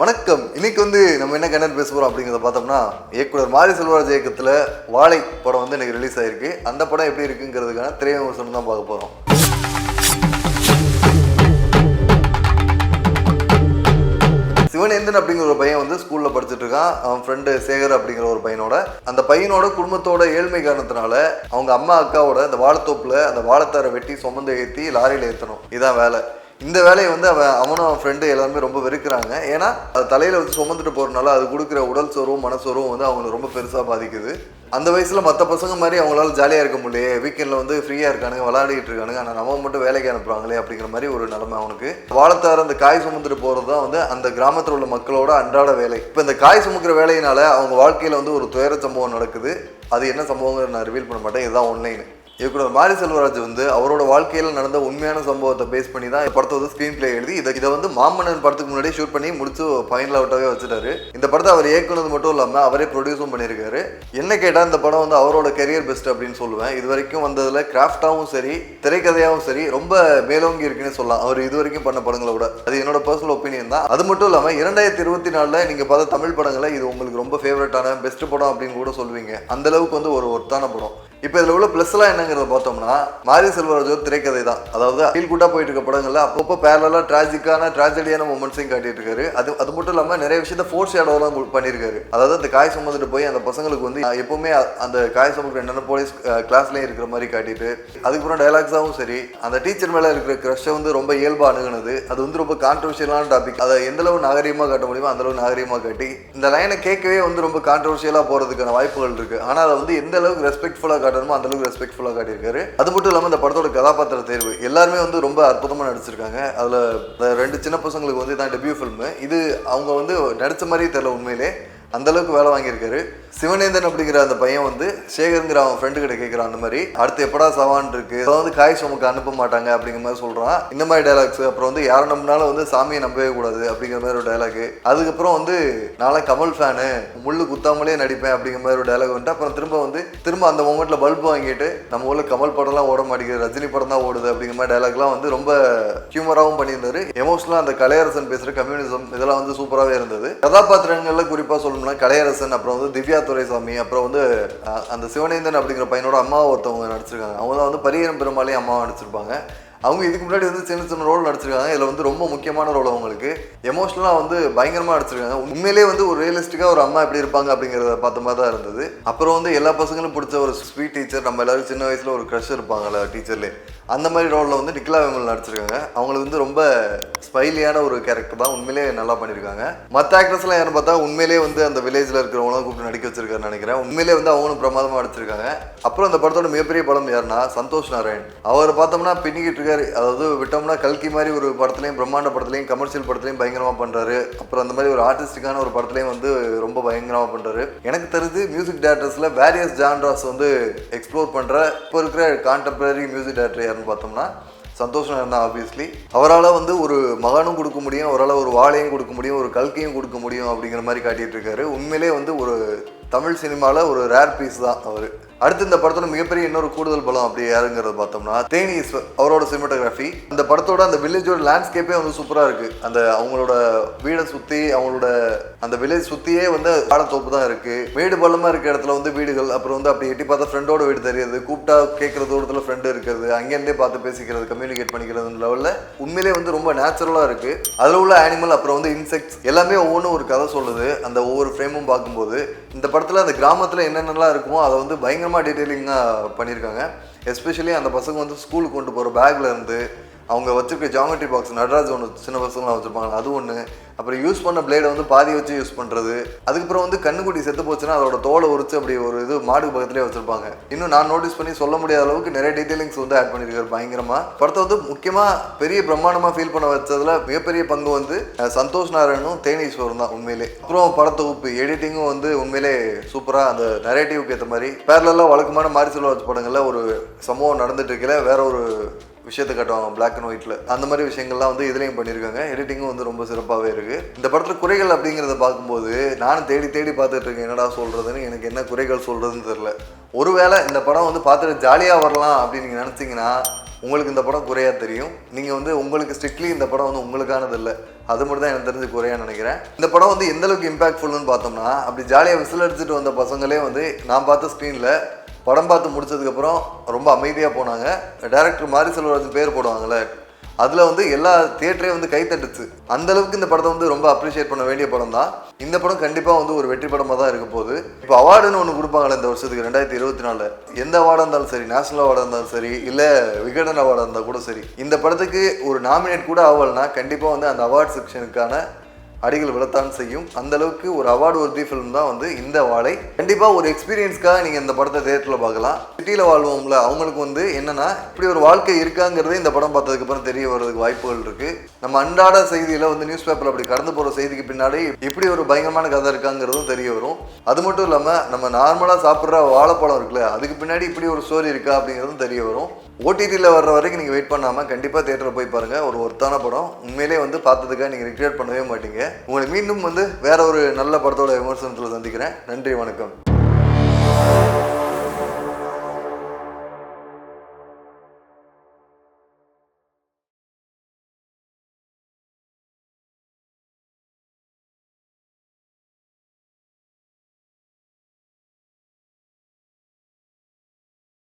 வணக்கம். இன்னைக்கு வந்து நம்ம என்ன கண்டென்ட் பேச போகிறோம் அப்படிங்கிறத பார்த்தோம்னா இயக்குனர் மாரி செல்வராஜ் இயக்கத்தில் வாழை படம் வந்து இன்னைக்கு ரிலீஸ் ஆயிருக்கு. அந்த படம் எப்படி இருக்குங்கிறதுக்கான திரை விமர்சனம் தான் பார்க்க போகிறோம் சிவனேந்தன் அப்படிங்கிற ஒரு பையன் வந்து ஸ்கூலில் படிச்சுட்டு இருக்கான். அவன் ஃப்ரெண்டு சேகர் அப்படிங்கிற ஒரு பையனோட. அந்த பையனோட குடும்பத்தோட ஏழ்மை காரணத்தினால அவங்க அம்மா அக்காவோட அந்த வாழைத்தோப்பில் அந்த வாழைத்தாரை வெட்டி சுமந்து ஏற்றி லாரியில் ஏற்றணும் இதான் வேலை. இந்த வேலையை வந்து அவன் அவனும் அவன் ஃப்ரெண்டு எல்லாருமே ரொம்ப வெறுக்கிறாங்க. ஏன்னா அது தலையில் வந்து சுமந்துட்டு போகிறனால அது கொடுக்குற உடல் சோர்வும் மனசோர்வும் வந்து அவங்களுக்கு ரொம்ப பெருசாக பாதிக்குது. அந்த வயசில் மற்ற பசங்க மாதிரி அவங்களால ஜாலியாக இருக்க முடியலையே. வீக்கெண்ட்ல வந்து ஃப்ரீயாக இருக்கானுங்க விளையாடிட்டு இருக்கானுங்க. ஆனால் நம்ம மட்டும் வேலைக்கு அனுப்புகிறாங்களே அப்படிங்கிற மாதிரி ஒரு நிலமை அவனுக்கு. வாழைத்தார் அந்த காய் சுமந்துட்டு போகிறது தான் வந்து அந்த கிராமத்தில் உள்ள மக்களோட அன்றாட வேலை. இப்போ இந்த காய் சுமக்கிற வேலையினால அவங்க வாழ்க்கையில் வந்து ஒரு துயர சம்பவம் நடக்குது. அது என்ன சம்பவங்கிறத நான் ரிவீல் பண்ண மாட்டேன். இதுதான் ஒன்லைன் இயக்குனர் மாரி செல்வராஜ் வந்து அவரோட வாழ்க்கையில் நடந்த உண்மையான சம்பவத்தை பேஸ் பண்ணி தான் படத்தை வந்து ஸ்க்ரீன் பிளே எழுதி இதை இதை வந்து மாமன்னன் படத்துக்கு முன்னாடி ஷூட் பண்ணி முடிச்சு ஃபைனல் அவுட்டாகவே வச்சுட்டாரு. இந்த படத்தை அவர் இயக்குனது மட்டும் இல்லாமல் அவரே ப்ரொடியூஸும் பண்ணியிருக்காரு. என்ன கேட்டால் இந்த படம் வந்து அவரோட கெரியர் பெஸ்ட் அப்படின்னு சொல்லுவேன். இது வரைக்கும் வந்ததில் கிராஃப்டாகவும் சரி திரைக்கதையாகவும் சரி ரொம்ப மேலோங்கி இருக்குன்னு சொல்லலாம். அவர் இது வரைக்கும் பண்ண படங்களை விட. அது என்னோட பர்சனல் ஒப்பீனியன் தான். அது மட்டும் இல்லாமல் இரண்டாயிரத்தி இருபத்தி நாலில் நீங்கள் பார்த்த தமிழ் படங்களை இது உங்களுக்கு ரொம்ப ஃபேவரட்டான பெஸ்ட் படம் அப்படின்னு கூட சொல்லுவீங்க. அந்த அளவுக்கு வந்து ஒரு ஒர்த்தான படம். இப்போ இதில் உள்ள ப்ளஸ்லாம் என்னங்கிறத பார்த்தோம்னா மாரி செல்வராஜோட திரைக்கதை தான் அதாவது ஃபீல் குட்டாக போயிட்டு இருக்க படங்கள்ல அப்பப்போ பேரலாக ட்ராஜிக்கான ட்ராஜடியான மூமெண்ட்ஸையும் காட்டிட்டு இருக்காரு. அது அது மட்டும் இல்லாமல் நிறைய விஷயத்த ஃபோர்ஸ் ஷேடோலாம் பண்ணியிருக்காரு அதாவது அந்த காய் சுமந்துட்டு போய் அந்த பசங்களுக்கு வந்து எப்பவுமே அந்த காய் சுமக்கிற என்னென்ன போலீஸ் கிளாஸ்லேயும் இருக்கிற மாதிரி காட்டிட்டு அதுக்கப்புறம் டைலாக்ஸாகவும் சரி அந்த டீச்சர் மேலே இருக்கிற க்ரஷை வந்து ரொம்ப இயல்பாக அணுகுனது. அது வந்து ரொம்ப கான்ட்ரவர்ஷியலான டாபிக் அதை எந்த அளவு நாகரீகமாக காட்ட முடியுமோ அந்த அளவு நாகரீகமாக காட்டி இந்த லைனை கேட்கவே வந்து ரொம்ப கான்ட்ரவர்ஷியலாக போகிறதுக்கான வாய்ப்புகள் இருக்குது ஆனால் அதை வந்து எந்த அளவுக்கு ரெஸ்பெக்ட்ஃபுல்லாக காட்டணுமோ அந்த அளவுக்கு ரெஸ்பெக்ட்ஃபுல்லாக காட்டியிருக்காரு. அது மட்டும் இல்லாமல் இந்த படத்தோட கதாபாத்திர தேர்வு எல்லாருமே வந்து ரொம்ப அற்புதமாக நடிச்சிருக்காங்க. அதில் ரெண்டு சின்ன பசங்களுக்கு வந்து தான் டெபியூ ஃபில்மு இது அவங்க வந்து நடித்த மாதிரியே தெரில உண்மையிலே. அந்தளவுக்கு வேலை வாங்கியிருக்காரு. சிவனேந்தன் அப்படிங்கிற அந்த பையன் வந்து சேகருங்கிற அவன் ஃப்ரெண்டு கிட்ட கேட்குறான் அந்த மாதிரி அடுத்து எப்படா சவான் இருக்கு? அதை வந்து காய் உமக்கு அனுப்ப மாட்டாங்க அப்படிங்கிற மாதிரி சொல்கிறான் இந்த மாதிரி டைலாக்ஸ் அப்புறம் வந்து யாரை நம்பினாலும் வந்து சாமியை நம்பவே கூடாது அப்படிங்கிற மாதிரி ஒரு டைலாக் அதுக்கப்புறம் வந்து நான்லாம் கமல் ஃபேனு முள்ளு குத்தாமலே நடிப்பேன் அப்படிங்கிற மாதிரி ஒரு டைலாக் வந்துட்டு அப்புறம் திரும்ப வந்து திரும்ப அந்த மொமெண்ட்ல பல்பு வாங்கிட்டு நம்ம ஊரில் கமல் படம்லாம் ஓட மாட்டேங்குது. ரஜினி படம் தான் ஓடுது அப்படிங்கிற மாதிரி டைலாக்லாம் வந்து ரொம்ப ஹியூமராகவும் பண்ணியிருந்தாரு. எமோஷனலாக அந்த கலையரசன் பேசுகிற கம்யூனிசம் இதெல்லாம் வந்து சூப்பராகவே இருந்தது. கதாபாத்திரங்களில் குறிப்பாக சொல்லணும்னா கலையரசன் அப்புறம் வந்து திவ்யா துரைசாமி அப்புறம் வந்து அந்த சிவனேந்தன் அப்படிங்கிற பையனோட அம்மாவை ஒருத்தவங்க நடிச்சிருக்காங்க. அவங்க தான் வந்து பரியரம் பெருமாளையும் அம்மாவை நடிச்சிருப்பாங்க. அவங்க இதுக்கு முன்னாடி வந்து சின்ன சின்ன ரோல் நடிச்சிருக்காங்க. இதில் வந்து ரொம்ப முக்கியமான ரோல் அவங்களுக்கு. எமோஷனலாக வந்து பயங்கரமாக நடிச்சிருக்காங்க. உண்மையிலேயே வந்து ஒரு ரியலிஸ்டிக்காக ஒரு அம்மா எப்படி இருப்பாங்க அப்படிங்கிறத பார்த்த மாதிரி தான் இருந்தது. அப்புறம் வந்து எல்லா பசங்களும் பிடிச்ச ஒரு ஸ்வீட் டீச்சர் நம்ம எல்லாரும் சின்ன வயசில் ஒரு க்ரஷ் இருப்பாங்கல்ல டீச்சர்லேயே அந்த மாதிரி ரோலில் வந்து நிக்லா விமல் நடிச்சிருக்காங்க. அவங்களுக்கு வந்து ரொம்ப ஸ்பைலியான ஒரு கேரக்டர் தான். உண்மையிலேயே நல்லா பண்ணியிருக்காங்க மற்ற ஆக்டர்ஸ்லாம் யாரும் பார்த்தா உண்மையிலேயே வந்து அந்த வில்லேஜில் இருக்கிறவங்களாம் கூப்பிட்டு நடிக்க வச்சிருக்காருன்னு நினைக்கிறேன். உண்மையிலே வந்து அவங்களும் பிரமாதமாக நடிச்சிருக்காங்க. அப்புறம் அந்த படத்தோட மிகப்பெரிய படம் யாருன்னா சந்தோஷ் நாராயண். அவர் பார்த்தோம்னா பின்னிக்கிட்டு இருக்காரு. அதாவது விட்டோம்னா கல்கி மாதிரி ஒரு படத்துலையும் பிரம்மாண்ட படத்துலையும் கமர்ஷியல் படத்துலையும் பயங்கரமாக பண்ணுறாரு அப்புறம் அந்த மாதிரி ஒரு ஆர்டிஸ்டிக்கான ஒரு படத்துலையும் வந்து ரொம்ப பயங்கரமாக பண்ணுறாரு எனக்கு தெரிஞ்சு மியூசிக் டேரக்டர்ஸில் வேரியஸ் ஜான்ராஸ் வந்து எக்ஸ்ப்ளோர் பண்ணுற இப்போ இருக்கிற கான்டெம்பரரி மியூசிக் டேரக்டர் யாருன்னு பார்த்தோம்னா சந்தோஷம் இருந்தா ஆப்வியஸ்லி அவரால் வந்து ஒரு மகனும் கொடுக்க முடியும் அவரால் ஒரு வாழையும் கொடுக்க முடியும் ஒரு கல்கையும் கொடுக்க முடியும் அப்படிங்கிற மாதிரி காட்டிட்டு இருக்காரு. உண்மையிலே வந்து ஒரு தமிழ் சினிமாவில் ஒரு ரேர் பீஸ் தான் அவர். அடுத்து இந்த படத்தோட மிகப்பெரிய இன்னொரு கூடுதல் பலம் அப்படி யாருங்கிறத பார்த்தோம்னா தேனி ஈஸ்வர் அவரோட சினிமாட்டோகிராஃபி அந்த படத்தோட அந்த வில்லேஜோட லேண்ட்ஸ்கேப்பே வந்து சூப்பராக இருக்கு. அந்த அவங்களோட வீடை சுற்றி அவங்களோட அந்த வில்லேஜ் சுற்றியே வந்து காடத்தோப்பு தான் இருக்கு. மேடு பள்ளமாக இருக்க இடத்துல வந்து வீடுகள் அப்புறம் வந்து அப்படி எட்டி பார்த்தா ஃப்ரெண்டோட வீடு தெரியுது. கூப்பிட்டா கேட்குற தூரத்தில் ஃப்ரெண்டு இருக்கிறது அங்கேருந்தே பார்த்து பேசிக்கிறது கம்யூனிகேட் பண்ணிக்கிறது லெவலில் உண்மையிலே வந்து ரொம்ப நேச்சுரலாக இருக்கு. அதில் உள்ள அனிமல் அப்புறம் வந்து இன்செக்ட்ஸ் எல்லாமே ஒவ்வொன்றும் ஒரு கதை சொல்லுது. அந்த ஒவ்வொரு ஃப்ரேமும் பார்க்கும்போது இந்த படத்தில் அந்த கிராமத்தில் என்னென்னலாம் இருக்குமோ அதை வந்து பயங்கரமாக டீட்டெயிலிங்காக பண்ணியிருக்காங்க. எஸ்பெஷலி அந்த பசங்க வந்து ஸ்கூலுக்கு கொண்டு போகிற பேக்கில் இருந்து அவங்க வச்சுருக்க ஜாமெட்ரி பாக்ஸ் நடராஜ் ஒன்று சின்ன பசங்களாம் வச்சுருப்பாங்க அது ஒன்று அப்புறம் யூஸ் பண்ண பிளேடை வந்து பாதி வச்சு யூஸ் பண்ணுறது அதுக்கப்புறம் வந்து கண்ணுக்குட்டி செத்து போச்சுன்னா அதோட தோலை உரிச்சு அப்படி ஒரு இது மாடு பக்கத்துலேயே வச்சுருப்பாங்க. இன்னும் நான் நோட்டீஸ் பண்ணி சொல்ல முடியாத அளவுக்கு நிறைய டீட்டெயிலிங்ஸ் வந்து ஆட் பண்ணியிருக்காரு பயங்கரமாக படத்தை வந்து முக்கியமாக பெரிய பிரம்மாண்டமாக ஃபீல் பண்ண வச்சதில் மிகப்பெரிய பங்கு வந்து சந்தோஷ் நாராயணும் தேனீஸ்வரன் தான் உண்மையிலே. அப்புறம் படத்தொகுப்பு எடிட்டிங்கும் வந்து உண்மையிலே சூப்பராக அந்த நரேட்டிவ்க்கு ஏற்ற மாதிரி. பேரலாக வழக்கமான மாரி செல்வராஜ் படங்களில் ஒரு சம்பவம் நடந்துட்டு இருக்கல வேற ஒரு விஷயத்தை காட்டுவாங்க பிளாக் அண்ட் ஒயிட்டில் அந்த மாதிரி விஷயங்கள்லாம் வந்து இதுலேயும் பண்ணியிருக்காங்க. எடிட்டிங்கும் வந்து ரொம்ப சிறப்பாகவே இருக்கு. இந்த படத்தில் குறைகள் அப்படிங்கிறத பார்க்கும்போது நானும் தேடி தேடி பார்த்துட்டு இருக்கேன் என்னடா சொல்றதுன்னு எனக்கு என்ன குறைகள் சொல்றதுன்னு தெரியல. ஒருவேளை இந்த படம் வந்து பார்த்துட்டு ஜாலியாக வரலாம் அப்படின்னு நீங்கள் நினச்சிங்கன்னா உங்களுக்கு இந்த படம் குறையா தெரியும். நீங்கள் வந்து உங்களுக்கு ஸ்ட்ரிக்ட்லி இந்த படம் வந்து உங்களுக்கானது இல்லை. அது மட்டும் தான் எனக்கு தெரிஞ்சு குறையா நினைக்கிறேன். இந்த படம் வந்து எந்தளவுக்கு இம்பாக்ட்ஃபுல்னு பார்த்தோம்னா அப்படி ஜாலியாக விசில் அடிச்சுட்டு வந்த பசங்களே வந்து நான் பார்த்த ஸ்க்ரீனில் படம் பார்த்து முடிச்சதுக்கப்புறம் ரொம்ப அமைதியாக போனாங்க. டேரக்டர் மாரி செல்வராஜன் பேர் போடுவாங்கல்ல அதில் வந்து எல்லா தியேட்டரையும் வந்து கைத்தட்டுச்சு. அந்த அளவுக்கு இந்த படத்தை வந்து ரொம்ப அப்ரிஷியேட் பண்ண வேண்டிய படம் தான் இந்த படம் கண்டிப்பாக வந்து ஒரு வெற்றி படமாக தான் இருக்க போகுது. இப்போ அவார்டுன்னு ஒன்று கொடுப்பாங்களே இந்த வருஷத்துக்கு ரெண்டாயிரத்தி இருபத்தி நாலில் எந்த அவார்டாக இருந்தாலும் சரி நேஷனல் அவார்டாக இருந்தாலும் சரி இல்லை விகடன் அவார்டாக இருந்தால் கூட சரி. இந்த படத்துக்கு ஒரு நாமினேட் கூட ஆகலைன்னா கண்டிப்பாக வந்து அந்த அவார்ட் செக்ஷனுக்கான அடிகள் விழத்தான் செய்யும். அந்த அளவுக்கு ஒரு அவார்டு ஒர்த்தி ஃபிலிம் தான் வந்து இந்த வாழை. கண்டிப்பாக ஒரு எக்ஸ்பீரியன்ஸ்க்காக நீங்கள் இந்த படத்தை தேட்டரில் பார்க்கலாம். சிட்டியில் வாழ்வோம்ல அவங்களுக்கு வந்து என்னென்னா இப்படி ஒரு வாழ்க்கை இருக்காங்கிறதே இந்த படம் பார்த்ததுக்கப்புறம் தெரிய வர்றதுக்கு வாய்ப்புகள் இருக்குது நம்ம அன்றாட செய்தியில் வந்து நியூஸ் பேப்பர் அப்படி கடந்து போகிற செய்திக்கு பின்னாடி இப்படி ஒரு பயங்கரமான கதை இருக்காங்கிறதும் தெரிய வரும். அது மட்டும் இல்லாமல் நம்ம நார்மலாக சாப்பிட்ற வாழைப்பழம் இருக்குல்ல அதுக்கு பின்னாடி இப்படி ஒரு ஸ்டோரி இருக்கா அப்படிங்கிறதும் தெரிய வரும். ஓடிடியில் வர்ற வரைக்கும் நீங்கள் வெயிட் பண்ணாமல் கண்டிப்பாக தேட்டரில் போய் பாருங்கள் ஒரு ஒர்த்தான படம். உண்மையிலே வந்து பார்த்ததுக்காக நீங்கள் ரிக்ரியேட் பண்ணவே மாட்டீங்க. உங்களை மீண்டும் வந்து வேற ஒரு நல்ல படத்தோட விமர்சனத்தில் சந்திக்கிறேன். நன்றி வணக்கம்.